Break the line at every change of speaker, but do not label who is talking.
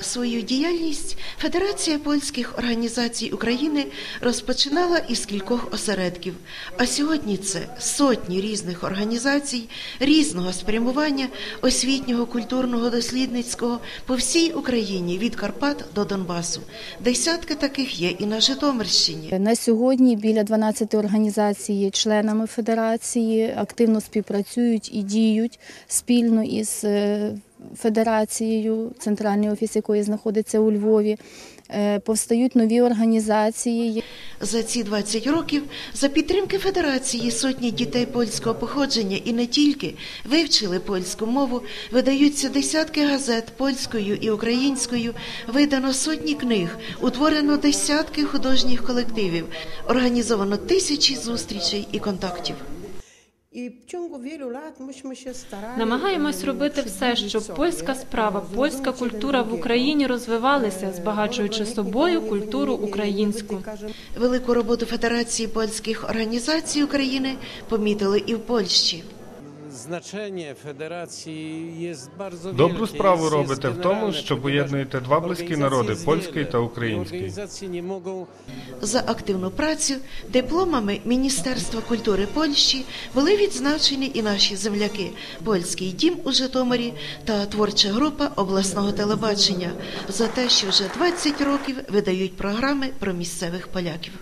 Свою діяльність Федерація польських організацій України розпочинала із кількох осередків. А сьогодні це сотні різних організацій, різного спрямування, освітнього, культурного, дослідницького по всій Україні від Карпат до Донбасу. Десятки таких є і на Житомирщині.
На сьогодні біля 12 організацій є членами федерації, активно співпрацюють і діють спільно із е, федерацією, центральний офіс якої знаходиться у Львові. Е, Повстають нові організації.
За ці 20 років за підтримки Федерації сотні дітей польського походження і не тільки вивчили польську мову, видаються десятки газет польською і українською, видано сотні книг, утворено десятки художніх колективів, організовано тисячі зустрічей і контактів.
I в ciągu wielu lat myśmy się starali.
Намагаємось робити все, щоб польська справа, польська культура в Україні розвивалися, збагачуючи собою культуру українську.
Велику роботу Федерації польських організацій України помітили і в Польщі.
Добру
wielkie.
справу робите в тому, що поєднуєте два близькі народи польський та український.
За активну працю дипломами Міністерства культури Польщі були відзначені і наші земляки Польський дім у Житомирі та творча група обласного телебачення за те, що вже 20 років видають програми про місцевих поляків.